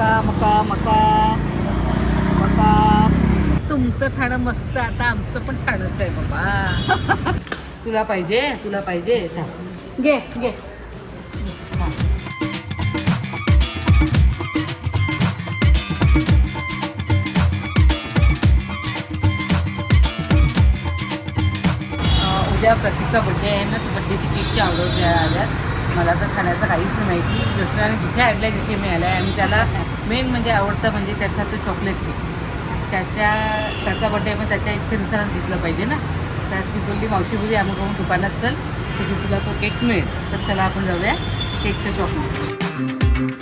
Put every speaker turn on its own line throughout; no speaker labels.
मका मका मका मका. तुमचं ठाणं मस्त आता आमचं पण ठाणंच आहे बाबा. तुला पाहिजे तुला पाहिजे. घे घे. उद्या प्रतीकचा बड्डे आहे ना तर बड्डेची केकची आवडत द्यायला आल्यात. मला तर खाण्याचं काहीच नाही माहिती. ज्योष्णाने जिथे आणल्या तिथे मिळालं आहे आणि त्याला मेन म्हणजे आवडतं म्हणजे त्याचा तो चॉकलेट केक त्याच्या त्याचा बड्डे मग त्याच्या इच्छेनुसार घेतलं पाहिजे ना. तर ती बोलली मावशी बोलली आम्ही करून दुकानात चल तिथे तुला तो केक मिळेल. तर चला आपण जाऊया केकचं चॉकलेट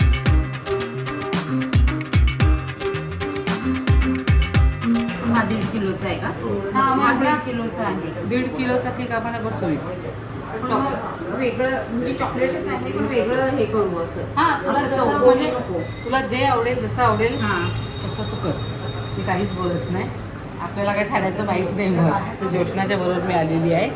हा दीड किलोचा आहे का?
हा,
हा दीड किलोचा आहे.
दीड किलोचा केक आम्हाला बस होईल
वेगळं म्हणजे चॉकलेटच आहे पण वेगळं हे करू असं.
हां तुला
असं
जसं
चौकोनी
म्हणजे
नको.
तुला जे आवडेल जसं आवडेल
हा.
तसं तू कर. मी काहीच बोलत नाही. आपल्याला काही ठाण्याचं माहीत नाही मग. तर ज्योष्णाच्या बरोबर मी आलेली आहे.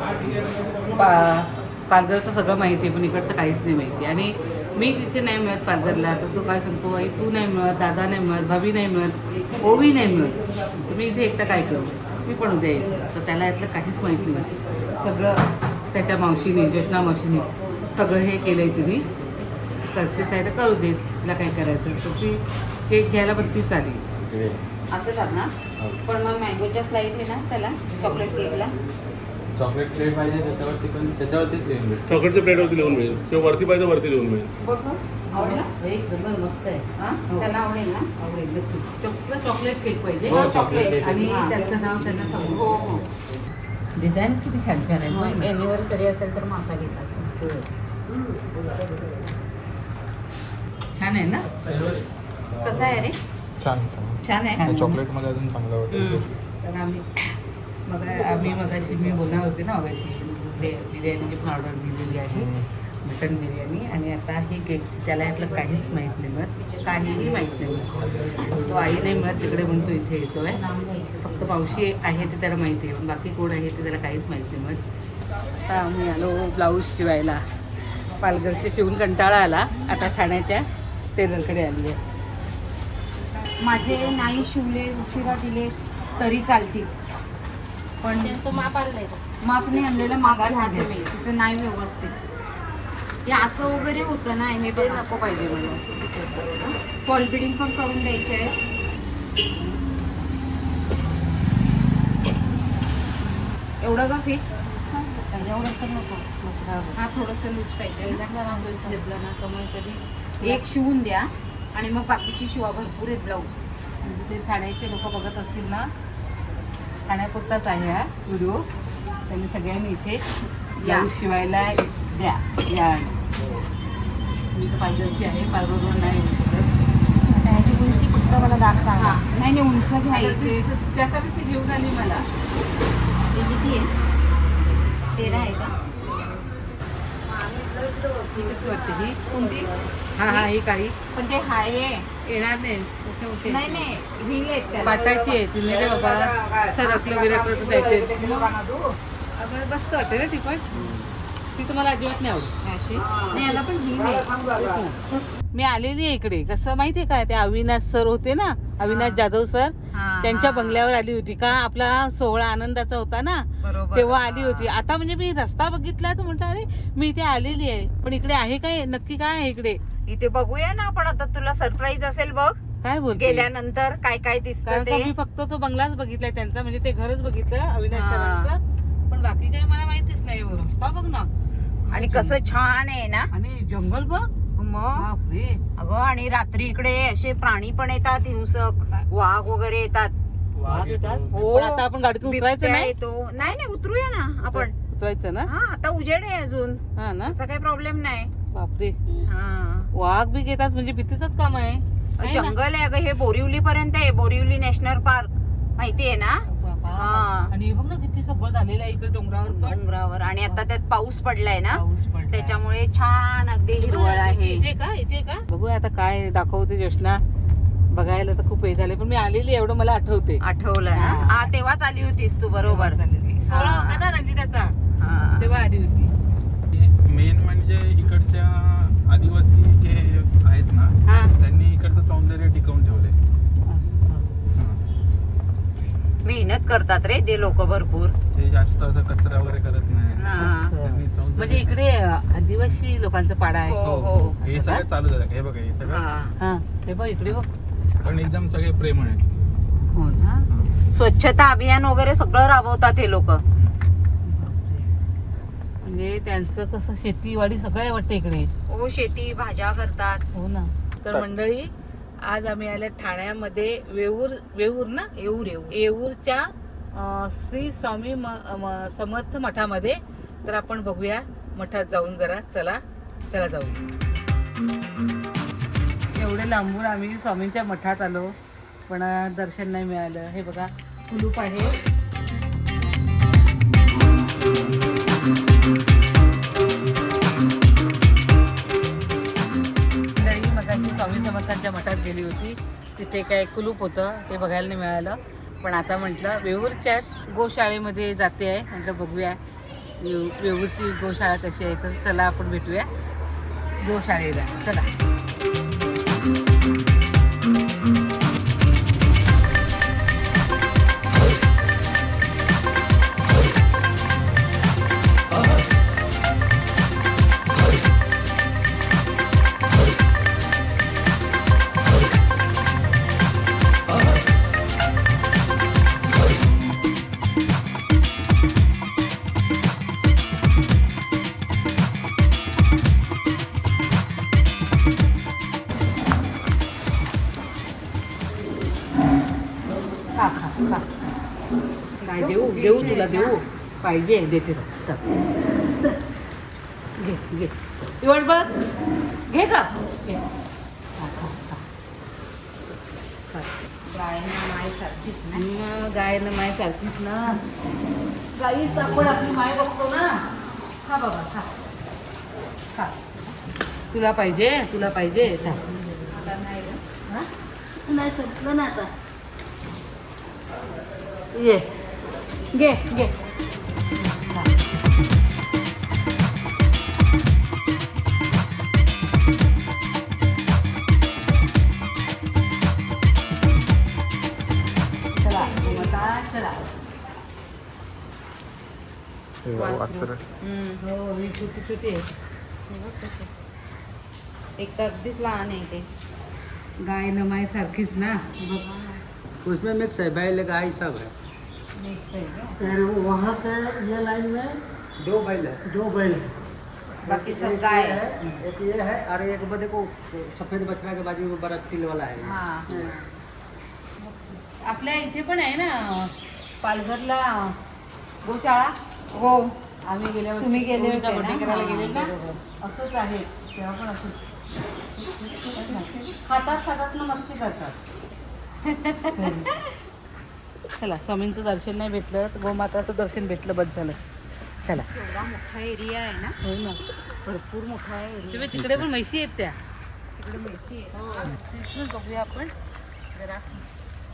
पा पालघरचं सगळं माहिती आहे पण इकडचं काहीच नाही माहिती आणि मी तिथे नाही मिळत पालघरला. तर तो काय सांगतो आई तू नाही मिळत दादा नाही मिळत भाभी नाही मिळत ओवी नाही मिळत. तर मी इथे एकटं काय करू? मी पण उद्या येते. तर त्याला यातलं काहीच माहिती नाही. सगळं त्याच्या मावशीने ज्योष्णा मावशीने सगळं हे केलं आहे तिने. करतेच आहे तर करू दे तिला काय करायचं तर ती केक घ्यायला पण तीच आली.
असं करणार पण मग मँगोच्या स्लाईड आहे ना त्याला चॉकलेट केकला
चॉकलेट प्लेट पाहिजे त्याच्यावरती पण त्याच्यावरतीच लिहून भेट
चॉकलेटच्या प्लेटवरती लिहून मिळेल. किंवा वरती पाहिजे वरती लिहून मिळेल.
बघ. आवडेल
मस्त एक नंबर मस्त आहे.
हा? त्याला आवडेल ना?
आवडेल नक्कीच. फक्त चॉकलेट केक पाहिजे.
हो, cake.
आणि
हा.
त्याचं नाव त्यांना सांगू.
हो हो.
डिझाईन किती छान छान आहे.
मग
ना.
एनिव्हर्सरी असेल तर मासा घेतात.
असं. छान आहे ना?
कसं आहे रे?
छान
छान. आहे.
चॉकलेट मला अजून चांगलं वाटतं
तर आम्ही मग आम्ही मगाशी मी बोलणार होते ना मगाशी बिर्याणीची पण ऑर्डर दिलेली आहे. मटन बिर्याणी आणि आता ही केक त्याला यातलं काहीच माहीत नाही मिळत. काहीही माहीत नाही मिळत. तो आई नाही मिळत तिकडे म्हणून तो इथे येतो आहे फक्त मावशी आहे ते त्याला माहिती आहे. पण बाकी कोण आहे ते त्याला काहीच माहिती नाही मग आता आम्ही आलो ब्लाऊज शिवायला. पालघरचे शिवून कंटाळा आला. आता ठाण्याच्या टेलरकडे आली आहे.
माझे नाही शिवले उशिरा दिले तरी चालतील. पण
त्यांचं माप आणलंय
माप नाही आणलेलं माप घ्या तुम्ही. तिचं नाही व्यवस्थित. हे असं वगैरे होतं ना हे
ते
बघा.
नको पाहिजे मला.
फॉल बिडिंग पण करून द्यायचे आहे एवढं का फिट
एवढं तर नको
हा थोडंसं लूज पाहिजे.
घेतला ना कमाई तरी
एक शिवून द्या. आणि मग बाकीची शिवा भरपूर आहेत ब्लाऊज
म्हणजे ते ठाण्याचे लोक बघत असतील ना ठाण्यापुरताच आहे हा व्हिडिओ. त्यांनी सगळ्यांनी इथे ब्लाऊज शिवायला द्या या. मी तर पाहिजे आहे पालघरवर नाही येऊ शकत
ह्याची उंची फक्त मला दाख सांगा. नाही नाही उंच घ्यायचे
त्यासाठी ती घेऊन आली मला.
हे किती आहे? तेरा आहे का?
ही कशी वाटते ही
कोणती?
हा हा ही? काही.
पण ते हाय आहे
येणार नाही. मोठे मोठे.
नाही नाही व्हील आहेत
पाटायची आहे. ती नाही रे बाबा? सरकलं बिरकलं तर द्यायचे आपण मस्त वाटते ना ती पण. ती तुम्हाला अजिबात नाही आवडत.
अशी? नाही याला पण व्हील आहे
मी आलेली आहे इकडे. कसं माहितीये का? ते अविनाश सर होते ना? अविनाश जाधव सर.
हा,
त्यांच्या
हा.
बंगल्यावर आली होती का? आपला सोहळा आनंदाचा होता ना? तेव्हा आली होती. आता म्हणजे मी रस्ता बघितला तर म्हटलं अरे मी इथे आलेली आहे. पण इकडे आहे काय? नक्की काय आहे इकडे?
इथे बघूया ना आपण. आता तुला सरप्राईज असेल बघ.
काय बोलते?
गेल्यानंतर काय काय दिसतं
मी फक्त तो बंगलाच बघितलाय. त्यांचा म्हणजे ते घरच बघितलं अविनाश
हा.
सरांचं. बाकी काही मला माहितीच नाही रस्ता बघ ना.
आणि कसं छान आहे ना.
आणि जंगल बघ.
मग?
बापरे.
अगं आणि रात्री इकडे असे प्राणी पण येतात हिंसक. वाघ वगैरे येतात.
वाघ येतात?
हो.
पण आता आपण गाडीतून उतरायचं नाही?
येतो. नाही नाही उतरूया ना आपण.
उतरायचं ना?
हा आता उजेड आहे अजून.
हा ना?
असा काही प्रॉब्लेम नाही.
बापरे.
हा.
वाघ बी घेतात म्हणजे भीतीच काम आहे. है?
जंगल आहे अगं हे बोरिवली पर्यंत आहे बोरिवली नॅशनल पार्क. माहिती आहे ना. हा.
आणि बघ ना किती सगळं झालेलं आहे इकडे डोंगरावर पण.
डोंगरावर. आणि आता त्यात पाऊस पडलाय ना
पाऊस पडलाय.
त्याच्यामुळे छान अगदी हिरवळ आहे.
इथे का इथे का? बघूया आता काय दाखवते योजना बघायला तर खूप हे झाले पण मी आलेली एवढं मला आठवते.
आठवलं ना?
हा.
हा तेव्हाच आली होतीस तू बरोबर.
चाललेली सोळा
हा.
होता ना रंजिताचा?
हा.
तेव्हा आली होती.
मेन म्हणजे इकडच्या आदिवासी जे आहेत ना
हा
त्यांनी इकडचं सौंदर्य
मेहनत करतात रे ते लोक भरपूर.
ते जास्त असं कचरा वगैरे करत नाही.
हा.
असं.
त्यांनी सौंदर्य-
म्हणजे इकडे आदिवासी लोकांचा पाडा आहे.
हो.
हो हो. हे.
असं?
सगळं चालू झालं. हे बघा हे सगळं.
हा.
हा. हे बघ इकडे बघ.
पण एकदम सगळे प्रेम आहे
हो ना?
स्वच्छता अभियान वगैरे सगळं राबवतात हे लोक.
म्हणजे त्यांचं कसं शेतीवाडी सगळं आहे वाटतं इकडे.
हो शेती भाज्या करतात.
हो ना. तर मंडळी आज आम्ही आले ठाण्यामध्ये वेऊर वेऊर ना?
येऊ रेऊ
येऊरच्या श्री स्वामी म- म- समर्थ मठामध्ये. तर आपण बघूया मठात जाऊन जरा. चला चला जाऊ. एवढे लांबून आम्ही स्वामींच्या मठात आलो. पण दर्शन नाही मिळालं. हे बघा कुलूप आहे. गेली होती. तिथे काय कुलूप होतं ते बघायला नाही मिळालं. पण आता म्हटलं वेऊरच्याच गोशाळेमध्ये जाते आहे. म्हटलं बघूया. वेऊ वेऊरची गोशाळा कशी आहे तर चला आपण भेटूया. गोशाळेला. चला. खा खा खा. काय देऊ देऊ तुला देऊ. पाहिजे देते. घे घे. इवड बघ. घे का गाय ना. माय सारखीच ना. गाईच आपण आपली माय बघतो ना. खा बाबा खा. खा. तुला पाहिजे तुला पाहिजे. हा? नाही ना आता. ये घे घे चला ममता चला. हो ही छोटी छोटी आहे.
एक तर अगदीच लहान आहे ते.
गाय न माय सारखीच ना. बघ.
उसमें मिक्स है बैल गाय सब है।
फिर वहाँ से ये लाइन में
दो बैल है।
दो बैल
बाकी सब गाय है
एक ये है और एक देखो सफेद बछड़ा के बाजू में बड़ा तिल वाला है।
हा।
आपल्या इथे पण आहे ना पालघरला गोशाळा?
हो.
आम्ही गेल्या वर्षी
तुम्ही गेले होते ना?
बर्थडे करायला गेले ना. असंच आहे. तेव्हा पण असंच खातात खातात ना मस्ती करतात. चला स्वामींचं दर्शन नाही भेटलं तर गोमाताचं दर्शन भेटलं बस झालं. चला.
एवढा मोठा एरिया आहे ना?
हो ना.
भरपूर मोठा आहे.
तुम्ही तिकडे पण म्हशी आहेत त्या.
तिकडे मेसी आहे
हो. तिथून बघूया आपण. जरा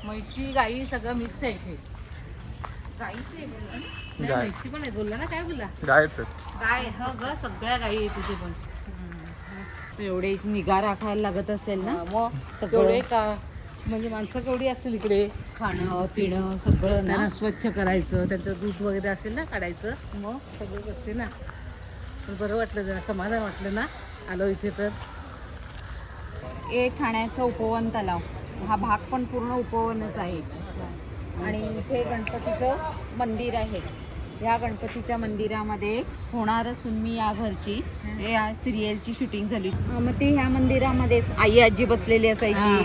म्हशी गाई सगळं मिक्स आहे इथे.
गाईच आहे बोलला
म्हशी पण आहे बोलला ना काय बोलला?
गायच
गाय ह ग सगळ्या गायी आहे तिथे पण.
एवढे निगा राखायला लागत असेल ना?
हा, मग सगळे. का म्हणजे माणसं केवढी असतील इकडे?
खाणं पिणं सगळं ना?
त्यांना स्वच्छ करायचं त्यांचं दूध वगैरे असेल ना काढायचं मग? सगळं असते ना. पण बरं वाटलं जरा समाधान वाटलं ना? आलो इथे तर.
ए ठाण्याचा उपवन तलाव. हा भाग पण पूर्ण उपवनच आहे. आणि इथे गणपतीचं मंदिर आहे. या गणपतीच्या मंदिरामध्ये होणार सुन्मी या घरची या सिरियलची शूटिंग झाली. मग ते ह्या मंदिरामध्येच आई आजी बसलेली असायची.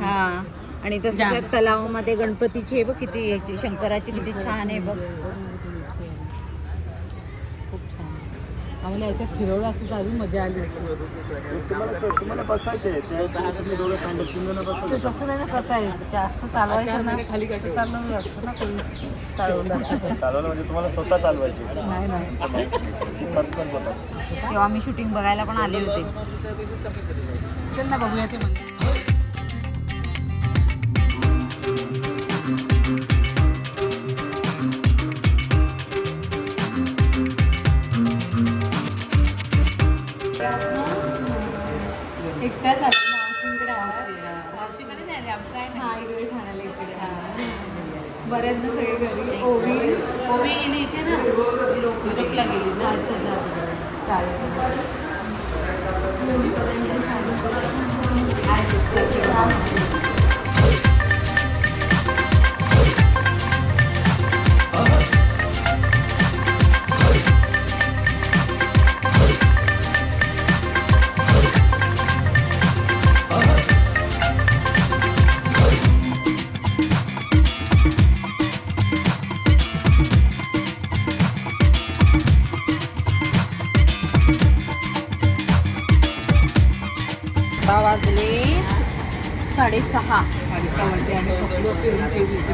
हा आणि तसं तलावामध्ये गणपतीची बघ किती शंकराची किती छान आहे बघ
खूप छान आम्हाला याच्यात फिरवलं असतं तर अजून मजा आली असती. ते तसं नाही ना कसं आहे जास्त चालवायचं ना खाली काय चालवलं असतं ना कोणी चालवलं असतं
चालवलं म्हणजे तुम्हाला स्वतः चालवायची.
नाही नाही.
पर्सनल होत असते.
तेव्हा मी शूटिंग बघायला पण आले होते.
चल ना बघूया ते मंदिर
एकट्याच आले मावशींकडे
मावशीकडे नाही आमचं आहे
हा इकडे ठाण्याला इकडे. बरेच ना सगळे घरी. ओवी?
ओवी येणे इथे ना? युरोपला गेली. ना?
अच्छा अच्छा. चालेल दहा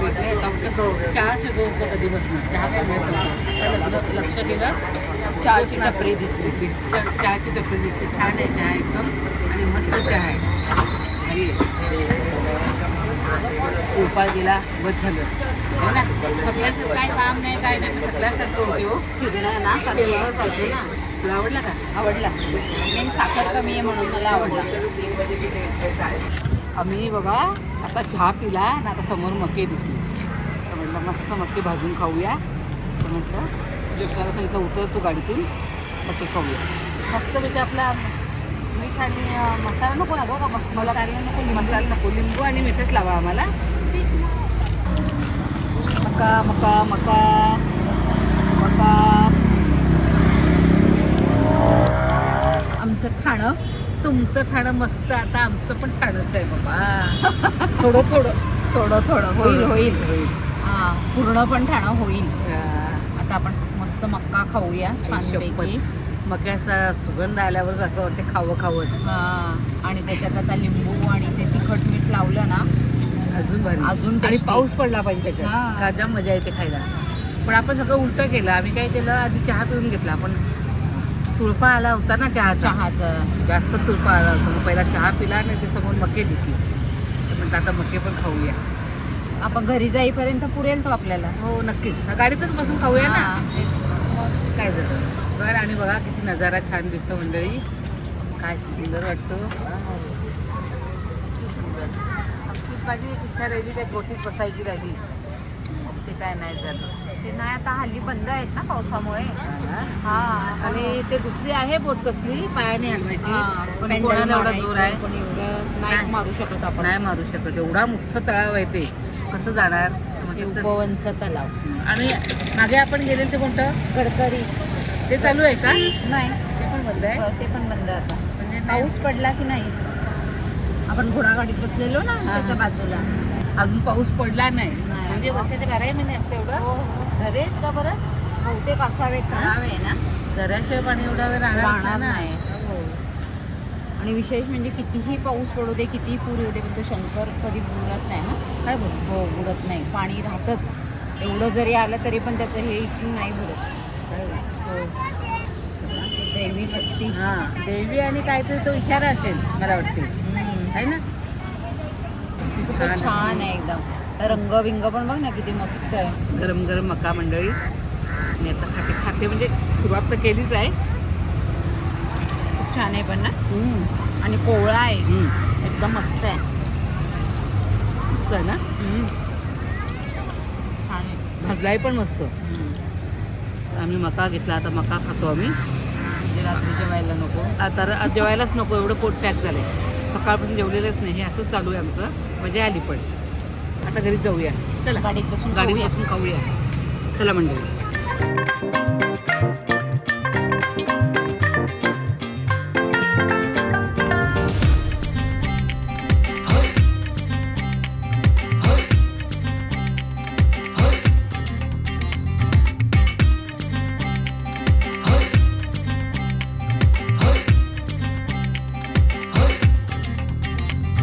चहा सुद्धा कधी बसणार चहा काय मिळत लक्ष केलं
चहाची टपरी
दिसली च- चहाची टपरी दिसते छान आहे चहा एकदम आणि मस्त चहा आहे आणि उपाय गेला बस झालं हो ना थकल्यासारखं काय काम नाही काय नाही पण थकल्यासारखं होते हो
फिरणं ना
ते चालतो ना तुला आवडला का
आवडला मेन साखर कमी आहे म्हणून मला आवडला
आम्ही बघा आता चहा पिला आणि आता समोर मके दिसली. तर म्हटलं मस्त मके भाजून खाऊया. तर म्हटलं ज्योष्णाला सांगितलं उतरतो गाडीतून. मके खाऊया. मस्तपैकी आपला मीठ आणि मसाला नको ना मग मला
नको,
मसाला नको लिंबू आणि मीठच लावा आम्हाला. मका मका मका मका.
आमचं ठाणं
तुमचं ठाणं मस्त आता आमचं पण ठाणंच आहे बाबा. थोडं थोडं.
थोडं थोडं. होईल होईल.
होईल.
हा पूर्ण पण ठाणं होईल. आता आपण मस्त मक्का खाऊया छानपैकी.
मक्याचा सुगंध आल्यावर असं वाटते खावं खावं
हा आणि त्याच्यात आता लिंबू आणि ते तिखट मीठ लावलं ना
अजून
अजून
आणि. पाऊस पडला पाहिजे
हा.
त्याच्यात जाम मजा येते खायला. पण आपण सगळं उलटं केलं. आम्ही काय केलं आधी चहा पिऊन घेतला. आपण तुळपा आला होता ना चहाचा.
चहाचं.
जास्त तुळपा आला होता मग पहिला चहा पिला आणि ते समोर मके दिसली. तर म्हटलं आता मके पण खाऊया.
आपण घरी जाईपर्यंत पुरेल तो आपल्याला.
हो नक्कीच. गाडीतच बसून खाऊया ना. काय झालं? बरं आणि बघा किती नजारा छान दिसतो मंडळी. काय सुंदर वाटतो. माझी इच्छा राहिली त्या गोटीत बसायची राहिली. ते काय नाही झालं.
ते नाही आता हल्ली बंद आहेत ना पावसामुळे. हा?
आणि ते दुसरी आहे बोट कसली? पायाने हलवायची
हा,
पण कोणाला एवढा जोर आहे?
पण एवढं नाही
नाही.
मारू शकत आपण.
नाही मारू शकत. एवढा मोठं तळाव आहे ते. कसं जाणार?
हे. उपवनचं तलाव.
आणि मागे आपण गेलेलं ते कोणतं?
गडकरी.
ते चालू आहे का?
नाही.
ते पण बंद आहे?
हो, ते पण बंद आता.
म्हणजे नाही-
पाऊस पडला की नाहीच आपण घोडागाडीत बसलेलो ना त्याच्या बाजूला.
अजून पाऊस पडला नाही.
नाही.
म्हणजे वर्षाचे बाराही महिने असते एवढं? झरे आहेत का बरं?
बहुतेक असावे आहे ना?
पाणी एवढा राहणार नाही. हो.
आणि विशेष म्हणजे कितीही पाऊस पडू दे कितीही पूर येऊ दे पण तो शंकर कधी बुडत नाही ना?
काय बोल?
हो बुडत नाही. पाणी राहतच. एवढं जरी आलं तरी पण त्याचं हे इथून नाही बुडत. हो. दैवी शक्ती.
हा देवी आणि काहीतरी तो इशारा असेल मला वाटते. आहे ना?
खूपच छान आहे एकदम. रंग बिंग पण बघ ना किती मस्त आहे.
गरम गरम मका मंडळी. आणि आता खाते खाते म्हणजे सुरुवात तर केलीच आहे.
खूप छान आहे पण ना. आणि कोवळा आहे. एकदम मस्त आहे.
मस्त आहे ना?
हम्म. छान आहे.
भाजलाही पण मस्त. आम्ही मका घेतला आता मका खातो आम्ही.
म्हणजे रात्री जेवायला नको.
आता जेवायलाच नको एवढं पोट पॅक झालं आहे सकाळपासून जेवलेलंच नाही हे असंच चालू आहे आमचं. मजा आली पण. आता घरी जाऊया. चला.
गाडीत बसून
गाडीत. बसून खाऊया चला मंडळी.